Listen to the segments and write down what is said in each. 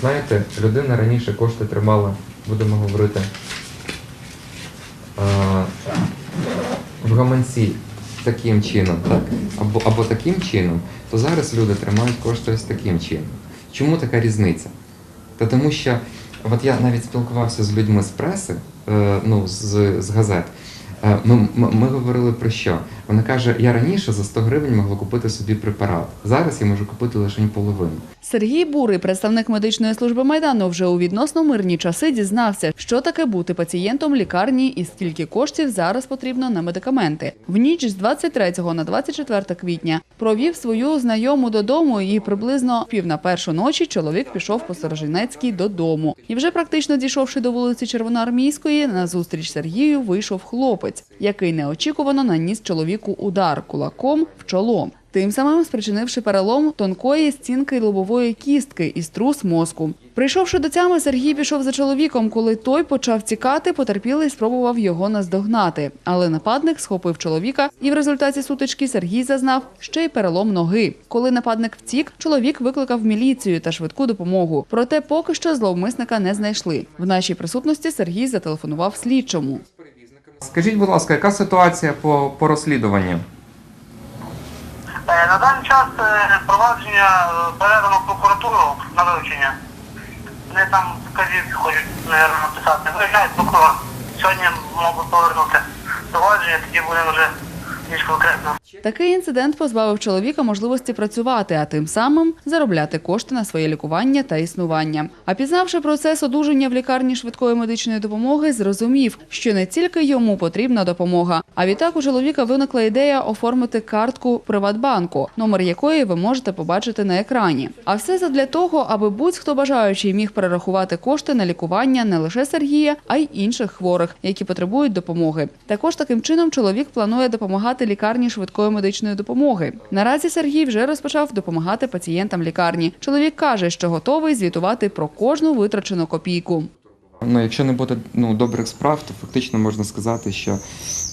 Знаєте, людина раніше кошти тримала, будемо говорити, в гаманці таким чином, так? Або, або таким чином, то зараз люди тримають кошти ось таким чином. Чому така різниця? Та тому що от я навіть спілкувався з людьми з преси, е, ну, з, з газет. Е, Ми, ми, ми говорили про що? Вона каже: я раніше за 100 гривень могла купити собі препарат. Зараз я можу купити лише половину. Сергій Бурий, представник медичної служби майдану, вже у відносно мирні часи дізнався, що таке бути пацієнтом лікарні і скільки коштів зараз потрібно на медикаменти. В ніч з 23 на 24 квітня провів свою знайому додому, і приблизно пів на першу ночі чоловік пішов по Сторожинецькій додому. І вже практично дійшовши до вулиці Червоноармійської, на зустріч Сергію вийшов хлопець, який неочікувано наніс чоловіку удар кулаком в чоло. Тим самим спричинивши перелом тонкої стінки лобової кістки і струс мозку. Прийшовши до тями, Сергій пішов за чоловіком. Коли той почав тікати, потерпілий спробував його наздогнати. Але нападник схопив чоловіка, і в результаті сутички Сергій зазнав ще й перелом ноги. Коли нападник втік, чоловік викликав міліцію та швидку допомогу. Проте поки що зловмисника не знайшли. В нашій присутності Сергій зателефонував слідчому. Скажіть, будь ласка, яка ситуація по, по розслідуванню? Е, На даний час е, провадження передано прокуратуру на вивчення. Вони там вказівки хочуть, мабуть, написати. Виїжджають прокурор. Сьогодні можуть повернути провадження, тоді будемо вже більш конкретно. Такий інцидент позбавив чоловіка можливості працювати, а тим самим заробляти кошти на своє лікування та існування. А пізнавши процес одужання в лікарні швидкої медичної допомоги, зрозумів, що не тільки йому потрібна допомога, а відтак у чоловіка виникла ідея оформити картку Приватбанку, номер якої ви можете побачити на екрані. А все задля того, аби будь-хто бажаючий міг перерахувати кошти на лікування не лише Сергія, а й інших хворих, які потребують допомоги. Також таким чином чоловік планує допомагати лікарні швидкої медичної допомоги. Наразі Сергій вже розпочав допомагати пацієнтам лікарні. Чоловік каже, що готовий звітувати про кожну витрачену копійку. Ну, якщо не буде ну, добрих справ, то фактично можна сказати, що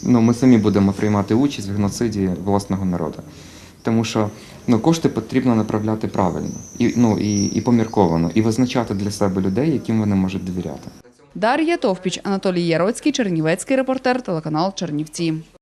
ну, ми самі будемо приймати участь в геноциді власного народу. Тому що ну, кошти потрібно направляти правильно і, ну, і, і помірковано, і визначати для себе людей, яким вони можуть довіряти. Дар'я Товпіч, Анатолій Яроцький, Чернівецький репортер, телеканал Чернівці.